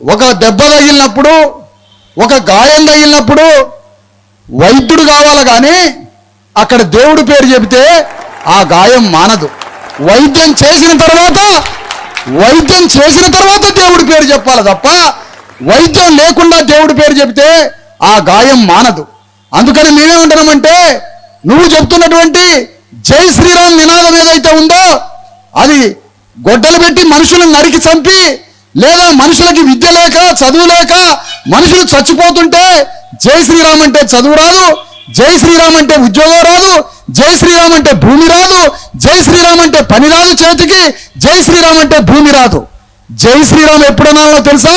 ఒక దెబ్బ తగిలినప్పుడు ఒక గాయం తగిలినప్పుడు వైద్యుడు కావాలి కానీ అక్కడ దేవుడు పేరు చెబితే ఆ గాయం మానదు. వైద్యం చేసిన తర్వాత వైద్యం చేసిన తర్వాత దేవుడి పేరు చెప్పాలి తప్ప వైద్యం లేకుండా దేవుడి పేరు చెబితే ఆ గాయం మానదు. అందుకని మేమేమంటున్నామంటే నువ్వు చెప్తున్నటువంటి జై శ్రీరామ్ నినాదం ఏదైతే ఉందో అది గొడ్డలు పెట్టి మనుషులను నరికి చంపి లేదా మనుషులకి విద్య లేక చదువు లేక మనుషులు చచ్చిపోతుంటే జై శ్రీరామ్ అంటే చదువు రాదు జై శ్రీరామ్ అంటే ఉద్యోగం రాదు జై శ్రీరామ్ అంటే భూమి రాదు జై శ్రీరామ్ అంటే పని రాదు చేతికి జై శ్రీరామ్ అంటే భూమి రాదు. జై శ్రీరామ్ ఎప్పుడనాలో తెలుసా?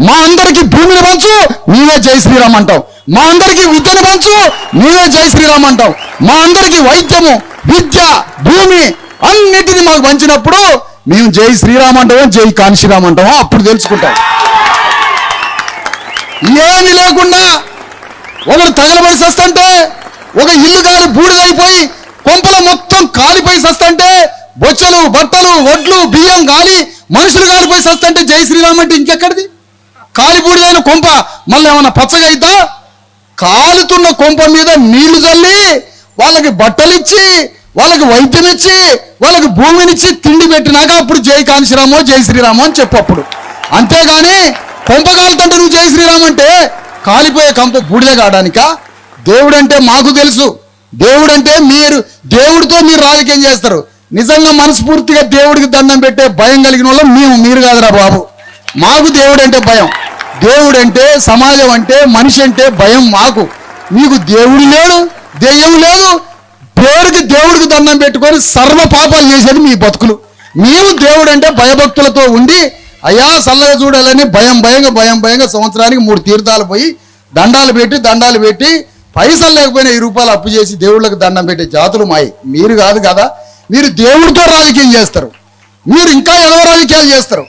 మా అందరికి భూమిని పంచు నీవే జై శ్రీరామ్ అంటావు. మా అందరికి విద్యను పంచు నీవే జై శ్రీరామ్ అంటావు. మా అందరికి వైద్యము విద్య భూమి అన్నిటిని మాకు పంచినప్పుడు మేము జై శ్రీరామ్ అంటామో జై కాంశీరామ్ అంటామో? అప్పుడు తెలుసుకుంటాం. ఏమి లేకుండా ఒకరు తగలబడి సస్తంటే ఒక ఇల్లు గాలి బూడిదైపోయి కొంపల మొత్తం కాలిపోయి సస్తంటే బొచ్చలు బట్టలు వడ్లు బియ్యం గాలి మనుషులు కాలిపోయి సస్తంటే జై శ్రీరామ్ అంటే ఇంకెక్కడిది? కాలిబూడిదైన కొంప మళ్ళీ ఏమన్నా పచ్చగా అయితా కాలుతున్న కొంప మీద నీళ్ళు చల్లి వాళ్ళకి బట్టలు ఇచ్చి వాళ్ళకి వైద్యం ఇచ్చి వాళ్ళకి భూమినిచ్చి తిండి పెట్టినాక అప్పుడు జై కాంశీరామో జై శ్రీరామో అని చెప్పు అప్పుడు. అంతేగాని కొంప నువ్వు జై శ్రీరామ్ అంటే కాలిపోయే కంప బూడిద కాడానిక? దేవుడంటే మాకు తెలుసు. దేవుడంటే మీరు దేవుడితో మీరు రాజకీయం చేస్తారు. నిజంగా మనస్ఫూర్తిగా దేవుడికి దండం పెట్టే భయం కలిగిన వాళ్ళు మేము మీరు కాదురా బాబు. మాకు దేవుడు అంటే భయం. దేవుడు అంటే సమాజం అంటే మనిషి అంటే భయం మాకు. మీకు దేవుడు లేడు దెయ్యం లేదు పేరుకి దేవుడికి దండం పెట్టుకొని సర్వ పాపాలు చేసేది మీ బతుకులు. మేము దేవుడు అంటే భయభక్తులతో ఉండి అయ్యా చల్లగా చూడాలని భయం భయంగా భయం భయంగా సంవత్సరానికి మూడు తీర్థాలు పోయి దండాలు పెట్టి దండాలు పెట్టి పైసలు లేకపోయినా ఈ రూపాయలు అప్పు చేసి దేవుళ్ళకి దండం పెట్టే జాతులు మాయి. మీరు కాదు కదా మీరు దేవుడితో రాజకీయం చేస్తారు. మీరు ఇంకా ఎదవ రాజకీయాలు చేస్తారు?